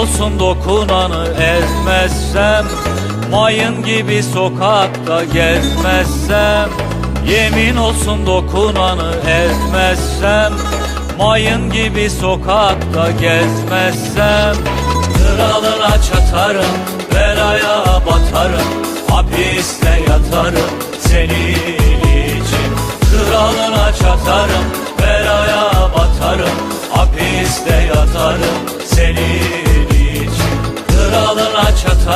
olsun dokunanı ezmezsem Mayın gibi sokakta gezmezsem Yemin olsun dokunanı ezmezsem Mayın gibi sokakta gezmezsem. Kralına çatarım, belaya batarım Hapiste yatarım senin için. Kralına çatarım, belaya batarım Hapiste yatarım senin